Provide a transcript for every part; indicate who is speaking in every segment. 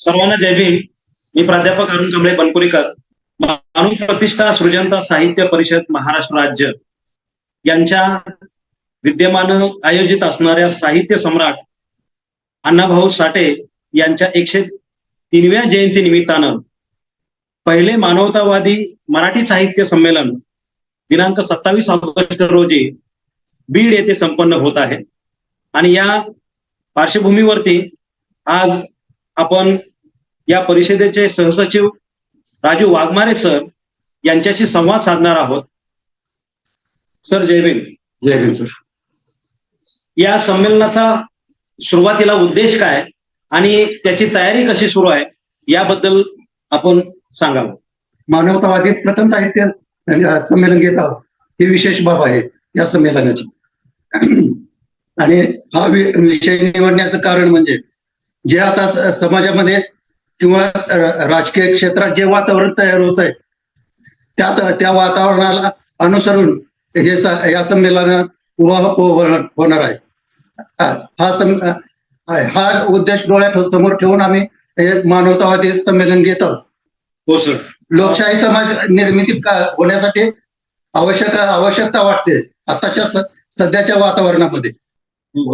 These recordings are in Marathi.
Speaker 1: सर्वांना जय भीम. मी प्राध्यापक अरुण कमळे बनपुरीकर. माणूस प्रतिष्ठा सृजनता साहित्य परिषद महाराष्ट्र राज्य यांच्या विद्यमान आयोजित असणाऱ्या साहित्य सम्राट अण्णाभाऊ साठे यांच्या एकशे तीनव्या जयंती निमित्तानं पहिले मानवतावादी मराठी साहित्य संमेलन दिनांक सत्तावीस ऑगस्ट रोजी बीड येथे संपन्न होत आहे. आणि या पार्श्वभूमीवरती आज आपण या परिषदेचे सहसचिव राजू वाघमारे सर यांच्याशी संवाद साधणार आहोत. सर जय भीम.
Speaker 2: जय भीम सर.
Speaker 1: या संमेलनाचा सुरुवातीला उद्देश काय आणि त्याची तयारी कशी सुरू आहे याबद्दल आपण सांगावं.
Speaker 2: मानवतावादी प्रथम साहित्य संमेलन घेत आहोत. ही विशेष बाब आहे या संमेलनाची. आणि हा विषय निवडण्याचं कारण म्हणजे जे आता समाजामध्ये किंवा राजकीय क्षेत्रात जे वातावरण तयार होत आहे त्यात त्या वातावरणाला अनुसरून हे या संमेलनात उभा हो-, होणार आहे. हा- हा हा उद्देश डोळ्यात समोर ठेवून आम्ही मानवतावादी संमेलन घेत आहोत.
Speaker 1: हो सर.
Speaker 2: लोकशाही समाज निर्मिती होण्यासाठी आवश्यक आवश्यकता वाटते आताच्या सध्याच्या वातावरणामध्ये.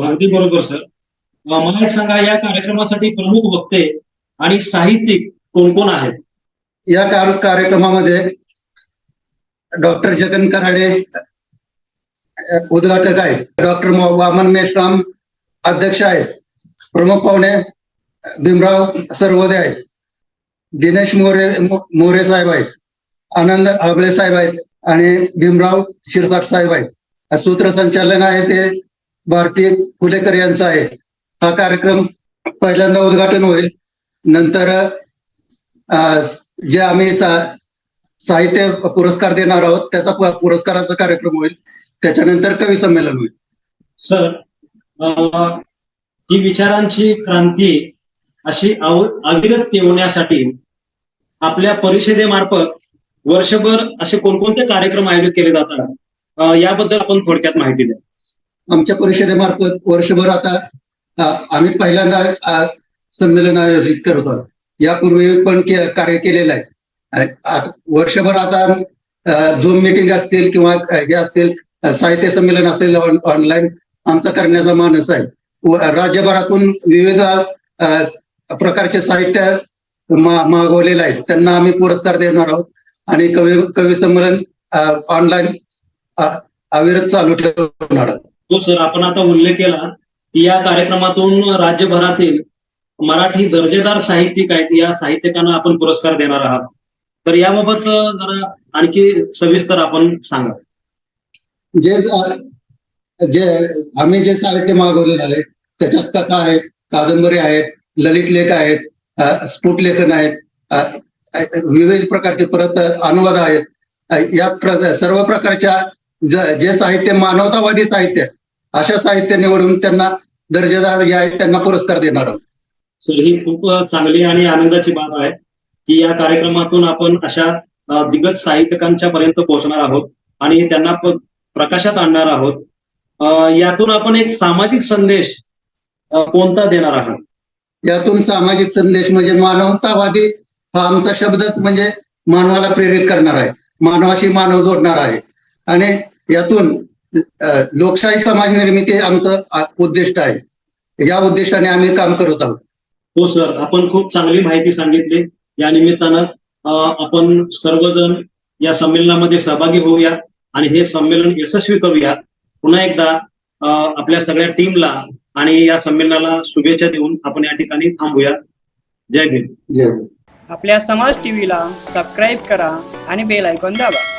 Speaker 1: अगदी बरोबर सर. मला एक सांगा या कार्यक्रमासाठी प्रमुख वक्ते आणि साहित्यिक कोण कोण आहेत?
Speaker 2: या कार- कार्यक्रमामध्ये डॉक्टर जगन कराडे उद्घाटक आहेत. डॉक्टर वामन मेश्राम अध्यक्ष आहेत. प्रमुख पाहुणे भीमराव सर्वोदय आहेत. दिनेश मोरे मोरे साहेब आहेत आनंद आबळे साहेब आहेत आणि भीमराव शिरसाट साहेब आहेत. सूत्रसंचालन आहे ते भारती फुलेकर यांचं आहे. हा कार्यक्रम पहिल्यांदा उद्घाटन होईल. नंतर जे आम्ही सा- साहित्य पुरस्कार देणार आहोत त्याचा पुरस्काराचा कार्यक्रम होईल. त्याच्यानंतर कवी संमेलन होईल.
Speaker 1: सर ही विचारांची क्रांती अशी अविरत ठेवण्यासाठी आपल्या परिषदेमार्फत वर्षभर असे कोणकोणते कार्यक्रम आयोजित केले जातात याबद्दल आपण थोडक्यात माहिती द्या.
Speaker 2: आमच्या परिषदेमार्फत वर्षभर आता आम्ही पहिल्यांदा संमेलन आयोजित करत आहोत यापूर्वी पण के- कार्य केलेलं आहे. वर्षभर आता झूम मिटिंग असतील किंवा हे असतील साहित्य संमेलन असेल ऑनलाईन आमचा करण्याचा मानस आहे. राज्यभरातून विविध प्रकारचे साहित्य मागवलेलं आहे. त्यांना आम्ही पुरस्कार देणार आहोत. आणि कवी कवी संमेलन ऑनलाईन अविरत चालू ठेवणार आहोत.
Speaker 1: हो सर. आपण आता उल्लेख केला की या कार्यक्रमातून राज्यभरातील मराठी दर्जेदार साहित्यिक आहेत. या साहित्यिकांना आपण पुरस्कार देणार आहात. तर याबाबत जरा आणखी सविस्तर आपण सांगा.
Speaker 2: जे जे आम्ही जे साहित्य मागवलेलं आहे त्याच्यात कथा आहेत कादंबरी आहेत ललित लेख आहेत स्फुट लेखन आहेत विविध प्रकारचे परत अनुवाद आहेत. या प्र- सर्व प्रकारच्या जे साहित्य मानवतावादी साहित्य आहे, अशा साहित्य निवडून त्यांना दर्जेदार जे आहेत त्यांना पुरस्कार देणार आहोत.
Speaker 1: सर ही खूप चांगली आणि आनंदाची बाब आहे की या कार्यक्रमातून आपण अशा दिग्गज साहित्यकांच्या पर्यंत पोहोचणार आहोत आणि त्यांना प्रकाशात आणणार आहोत. यातून आपण एक सामाजिक संदेश कोणता देणार आहात?
Speaker 2: यातून सामाजिक संदेश म्हणजे मानवतावादी हा आमचा शब्दच म्हणजे मानवाला प्रेरित करणार आहे. मानवाशी मानव जोडणार आहे. आणि यातून लोकशाही समाज निर्मिती आमचं उद्दिष्ट आहे. या उद्देशाने आम्ही काम करत आहोत.
Speaker 1: हो सर. आपण खूप चांगली माहिती सांगितली. या निमित्तानं आपण सर्वजण या संमेलनामध्ये सहभागी होऊया आणि हे संमेलन यशस्वी करूया. पुन्हा एकदा आपल्या सगळ्या टीमला आणि या संमेलनाला शुभेच्छा देऊन आपण या ठिकाणी थांबूया. जय भीम.
Speaker 2: जय
Speaker 3: आपल्या समाज टीव्हीला सबस्क्राईब करा आणि बेल आयकॉन दाबा.